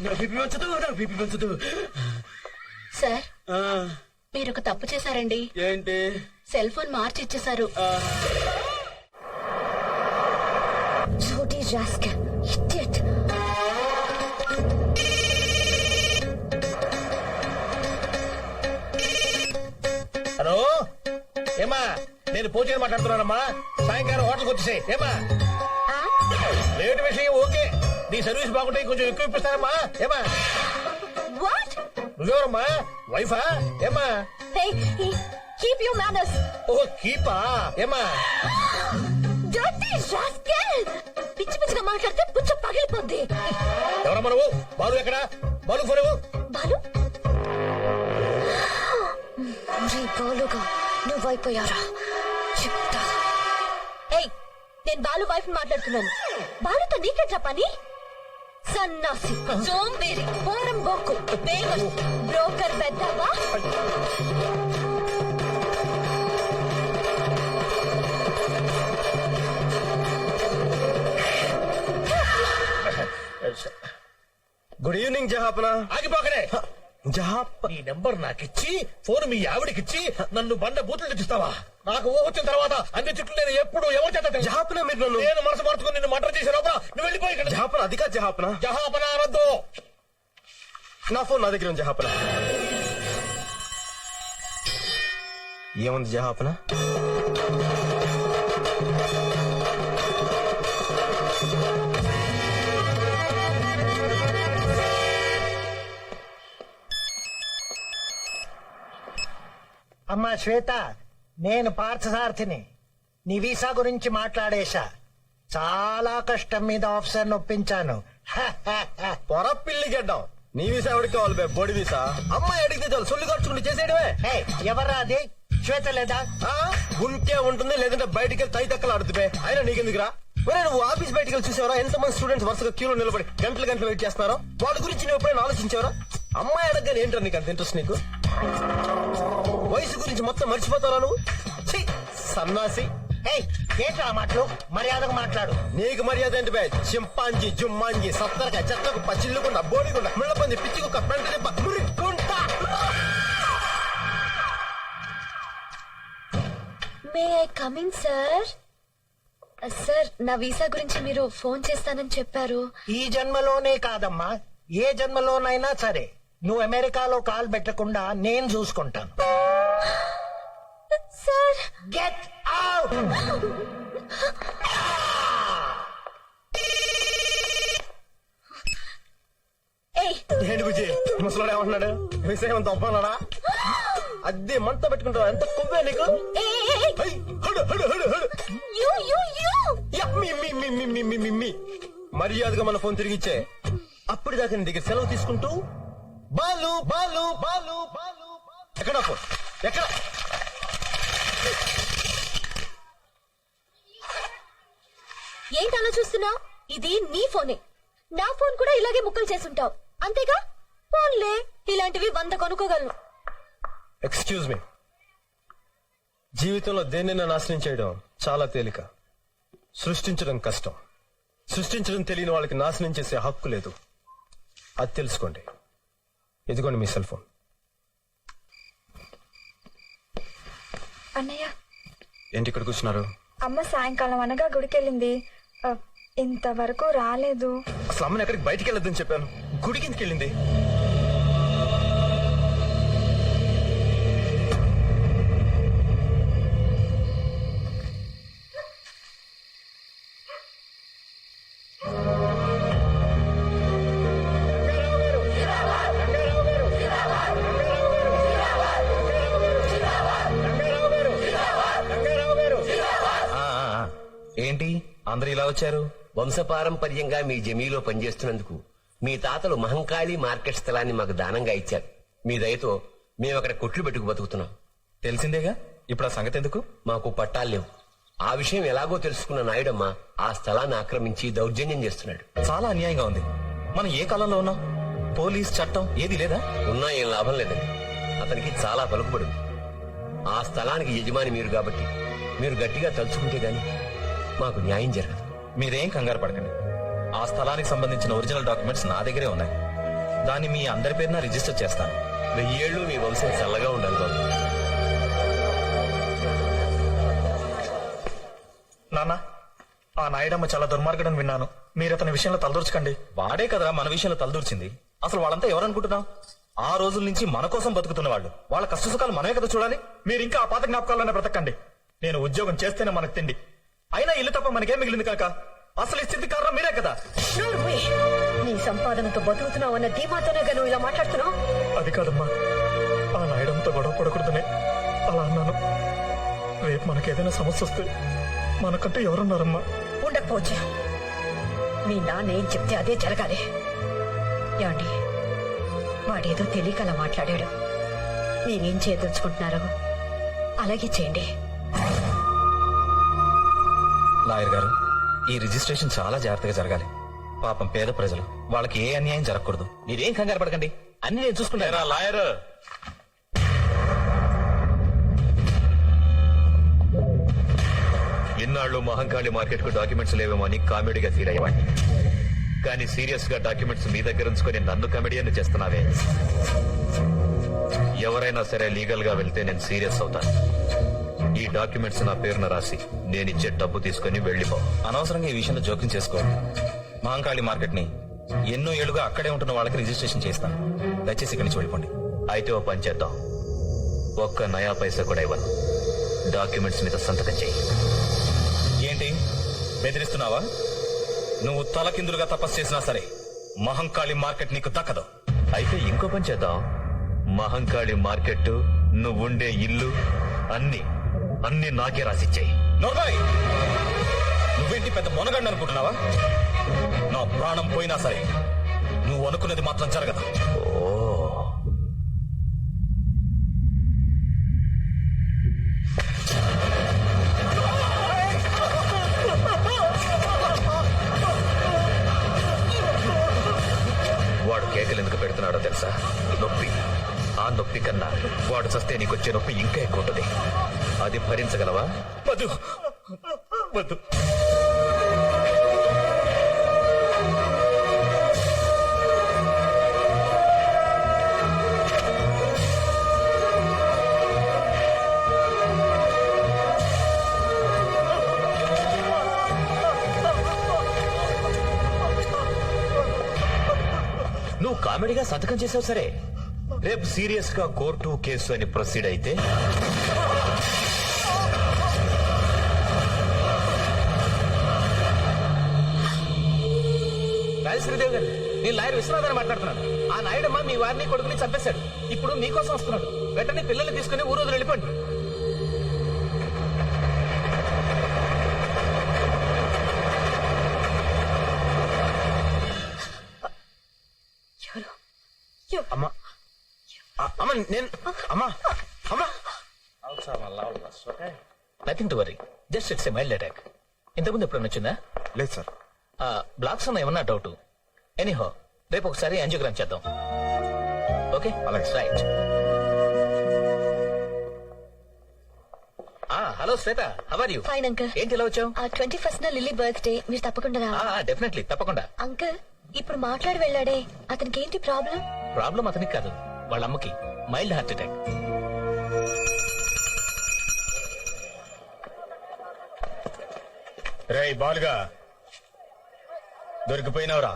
నా బీపీ పెంచదు నా BP పెంచదు sir ఆ, మీరు ఒక తప్పు చేశారండి. ఏంటి? సెల్ ఫోన్ మార్చి ఇచ్చేశారు. హలో? ఏమా? నేను పూజ మాట్లాడుతున్నానమ్మా. సాయంకాలం హోటల్కి వచ్చేసే ఏమా? రేటు విషయం ఓకే. నీ సర్వీస్ బాగుంటే కొంచెం ఎక్కువ ఇప్పిస్తానమ్మా. ఏమా What? నువ్వెవరమ్మా? వైఫా ఏమా keep your manners. ఓ కీపా ఏమా Dirty rascal! పిచ్చి పిచ్చిగా మాట్లాడితే పుచ్చ పగిలిపోద్ది. ఎవరమ్మా నువ్వు? బాలు ఎక్కడ? బాలు ఫోన్. బాలు? రే బాలుగా నువ్వైపోయారా? చెప్తా. ఏయ్ నేను బాలు వైఫ్ మాట్లాడుతున్నాను. బాలుతో నీకేట్రా పని? సన్నాసి సోంబేరి పోరం బొక్కు బేవస్ బ్రోకర్ పెద్దవా గుడ్ ఈవినింగ్ జహాపన. ఆగిపోకనే. జహాప నీ నెంబర్ నాకిచ్చి ఫోన్ మీ ఆవిడకిచ్చి నన్ను బండ బూతులు తెచ్చిస్తావా? నాకు ఊహ వచ్చిన తర్వాత అన్ని చుట్టూ నేను ఎప్పుడు ఎవరు చేత? జహాపన మీరు నన్ను? నేను మనసు మార్చుకుని నిన్ను మటర్ చేసే లోపల నువ్వు వెళ్ళిపోయి ఇక్కడ. జహాపన అదిగా జహాపన జహాపన అనొద్దు నా ఫోన్ నా దగ్గర జహాపన ఏముంది జహాపన అమ్మా శ్వేత నేను పార్థసారథిని. నీ వీసా గురించి మాట్లాడేశా. చాలా కష్టం మీద ఆఫీసర్ ఒప్పించాను హ, హ, హ. పొర పిల్లి గడ్డం. నీ వీసా ఎవరికి కావాలి బే? బొడి వీసా? అమ్మాయి అడిగితే చాలు సొల్లు ఖర్చుకుంటూ చేసేయడమే. హే, ఎవర్రా అది? శ్వేత లేదా? ఆ? ఉంటే ఉంటుంది లేదంటే బయటికి వెళ్ళి తై తక్కలు ఆడుతుపే అయినా నీకెందుకురా? ఒరే నువ్వు ఆఫీస్ బయటికి వెళ్ళి చూసావరా? ఎంత మంది స్టూడెంట్స్ వరుసగా క్యూలో నిలబడి గంటలు గంటలు వెయిట్ చేస్తున్నారో? వాళ్ళ గురించి నువ్వు ఎప్పుడైనా ఆలోచించావరా? అమ్మాయి అడగగానే ఏంటో నీకు అంత ఇంట్రెస్ట్ నీకు? వయసు గురించి మొత్తం మర్చిపోతారా నువ్వు? ఛీ, సన్నాసి. హే ఏంట్రా ఆ మాటలు? మర్యాదగా మాట్లాడు. నీకు మర్యాద ఏంటి బే? చింపాంజీ జుమ్మాంజీ సత్తరగా చెత్తకు పచ్చిల్లుకుండా బోడికుండా ముళ్ళపంది పిచ్చి కుక్క పెంట దెబ్బ may I coming sir sir నా వీసా గురించి మీరు ఫోన్ చేస్తానని చెప్పారు. ఈ జన్మలోనే కాదమ్మా. ఏ జన్మలోనైనా సరే. నువ్వు అమెరికాలో కాలు పెట్టకుండా నేను చూసుకుంటాను. సార్. గెట్ అవుట్ ఏంటి బుజ్జి? ముసలాడు ఏమంటున్నాడు? విషయం తప్పన్నాడా అద్దె మంట పెట్టుకుంటావా? ఎంత కొవ్వే నీకు? మర్యాదగా మన ఫోన్ తిరిగిచ్చే. అప్పుడు దాకా నీ దగ్గర సెలవు తీసుకుంటూ బాలు బాలు బాలు బాలు. ఎక్కడ ఫోన్? ఎక్కడ? ఏంటి అలా చూస్తున్నావు? ఇది నీ ఫోనే. నా ఫోన్ కూడా ఇలాగే ముక్కలు చేసుంటావు అంతేగా? ఫోన్లే ఇలాంటివి వంద కొనుక్కోగలను. ఎక్స్క్యూజ్ మీ జీవితంలో దేన్నైనా నాశనం చేయడం చాలా తేలిక. సృష్టించడం కష్టం. సృష్టించడం తెలియని వాళ్ళకి నాశనం చేసే హక్కు లేదు. అది తెలుసుకోండి. ఇదిగోండి మీ సెల్ ఫోన్. అన్నయ్య. ఏంటి ఇక్కడ కూర్చున్నారు అమ్మ సాయంకాలం అనగా గుడికెళ్ళింది. ఆ, ఇంతవరకు రాలేదు. అసలు అమ్మని ఎక్కడికి బయటికి వెళ్ళొద్దని చెప్పాను. గుడికి ఎందుకు వెళ్ళింది? ఏంటి? అందరు ఇలా వచ్చారు? వంశపారంపర్యంగా మీ జమీలో పనిచేస్తున్నందుకు మీ తాతలు మహంకాళి మార్కెట్ స్థలాన్ని మాకు దానంగా ఇచ్చారు. మీ దయతో మేము అక్కడ కొట్లు పెట్టుకు బతుకుతున్నాం. తెలిసిందేగా? ఇప్పుడు ఆ సంగతి ఎందుకు? మాకు పట్టాలు లేవు. ఆ విషయం ఎలాగో తెలుసుకున్న నాయుడమ్మ ఆ స్థలాన్ని ఆక్రమించి దౌర్జన్యం చేస్తున్నాడు. చాలా అన్యాయంగా ఉంది. మనం ఏ కాలంలో ఉన్నాం? పోలీస్ చట్టం ఏది లేదా? ఉన్నా ఏం లాభం లేదండి. అతనికి చాలా పలుకుబడి ఉంది. ఆ స్థలానికి యజమాని మీరు కాబట్టి మీరు గట్టిగా తలుచుకుంటే గాని మాకు న్యాయం జరగదు. మీరేం కంగారు పడకండి. ఆ స్థలానికి సంబంధించిన ఒరిజినల్ డాక్యుమెంట్స్ నా దగ్గరే ఉన్నాయి. దాన్ని మీ అందరి పేరున రిజిస్టర్ చేస్తాను. వెయ్యేళ్ళు మీ వంశం చల్లగా ఉండాలి బాబు. నాన్న ఆ నాయుడమ్మ చాలా దుర్మార్గుడని విన్నాను. మీరు అతని విషయంలో తలదూర్చకండి. వాడే కదరా మన విషయంలో తలదూర్చింది. అసలు వాళ్ళంతా ఎవరనుకుంటున్నాం ఆ రోజుల నుంచి మన కోసం బతుకుతున్న వాళ్ళు వాళ్ళ కష్ట సుఖాలు మనమే కదా చూడాలి. మీరు ఇంకా ఆ పాత జ్ఞాపకాలనే బ్రతకండి. నేను ఉద్యోగం చేస్తేనే మనకు తిండి. అయినా ఇల్లు తప్ప మనకేం మిగిలింది కాక? అసలు ఈ స్థితి కారణం మీరే కదా. నీ సంపాదనతో బతుకుతున్నావు అన్న ధీమాతోనే నువ్వు ఇలా మాట్లాడుతున్నావు? అది కాదమ్మా. ఆ నాయుడంతో గొడవ పడకూడదనే అలా అన్నాను. రేపు మనకేదైనా సమస్య వస్తే మనకంటే ఎవరున్నారమ్మా? ఉండకపోవచ్చు. మీ నాన్న ఏం చెప్తే అదే జరగాలి. ఏమండి? వాడేదో తెలియక అలా మాట్లాడాడు. మీరేం చేయదలుచుకుంటున్నారో అలాగే చేయండి. లాయర్ గారు ఈ రిజిస్ట్రేషన్ చాలా జాగ్రత్తగా జరగాలి. పాపం పేద ప్రజలు వాళ్ళకి ఏ అన్యాయం జరగకూడదు. మీరేం కంగారు పడకండి. అన్ని నేను చూసుకుంటారా లాయర్? ఇన్నాళ్ళు మహంకాళి మార్కెట్కు డాక్యుమెంట్స్ లేవేమో అని కామెడీగా ఫీల్ అయ్యేవాడిని. కానీ సీరియస్గా డాక్యుమెంట్స్ మీ దగ్గర ఉంచుకొని నన్ను కమెడియన్ చేస్తున్నావే. ఎవరైనా సరే లీగల్గా వెళ్తే నేను సీరియస్ అవుతాను. ఈ డాక్యుమెంట్స్ నా పేరున రాసి నేను ఇచ్చే డబ్బు తీసుకుని వెళ్ళిపో. అనవసరంగా ఈ విషయంలో జోక్యం చేసుకో మహంకాళి మార్కెట్ని ఎన్నో ఏళ్ళుగా అక్కడే ఉంటున్న వాళ్ళకి రిజిస్ట్రేషన్ చేస్తాను. దయచేసి ఇక్కడి నుంచి వెళ్ళిపోండి. అయితే ఓ పని చేద్దాం. ఒక్క నయా పైసా కూడా ఇవ్వను. డాక్యుమెంట్స్ మీద సంతకం చెయ్యి ఏంటి? బెదిరిస్తున్నావా? నువ్వు తలకిందులుగా తపస్సు చేసినా సరే మహంకాళి మార్కెట్ నీకు దక్కదు. అయితే ఇంకో పని చేద్దాం. మహంకాళి మార్కెట్ నువ్వుండే ఇల్లు అన్ని అన్ని నాకే రాసిచ్చాయి. నోర్బాయ్ నువ్వేంటి పెద్ద మొనగండి అనుకుంటున్నావా? నా ప్రాణం పోయినా సరే నువ్వు అనుకున్నది మాత్రం జరగదు. ఓ వాడు కేకలు ఎందుకు పెడుతున్నాడో తెలుసా? నొప్పి. ఆ నొప్పి కన్నా వాడు చస్తే నీకు వచ్చే నొప్పి ఇంకా ఎక్కువ ఉంటుంది. అది భరించగలవా? వద్దు. వద్దు. నువ్వు కామెడీగా సంతకం చేసావు సరే. రేపు సీరియస్గా కోర్టు కేసు అని ప్రొసీడ్ అయితే రాజశ్రీదేవి గారు నేను లాయర్ విశ్వనాథన్ మాట్లాడుతున్నాను. ఆ నాయుడమ్మ మీ వారిని కొడుకుని చంపేశాడు. ఇప్పుడు మీకోసం వస్తున్నాడు. వెంటనే పిల్లల్ని తీసుకుని ఊరోజు వెళ్ళిపోండి. అమ్మా. అమ్మా నేను అమ్మా అమ్మా. Nothing to worry just it's mild attack ఇంతకుముందు ఎప్పుడైనా వచ్చిందా? లేదు సార్. బ్లాక్స్ ఉన్న ఏమన్నా డౌట్ ఎనీహో రేపు ఒకసారి యాంజియోగ్రామ్ చేద్దాం. ఓకే? అలాగే. Right hello Shweta how are you fine uncle ఏంటి ఇలా వచ్చావు? ఆ ట్వంటీ ఫస్ట్ నా లిల్లీ బర్త్డే మీరు తప్పకుండా డెఫినెట్లీ తప్పకుండా. అంకుల్ ఇప్పుడు మాట్లాడి వెళ్ళాడే. అతనికి ఏంటి ప్రాబ్లం? ప్రాబ్లం అతనికి కాదు వాళ్ళ అమ్మకి. మైల్డ్ హార్ట్ అటాక్ రేయ్ బాలుగా. దొరికిపోయినవరా.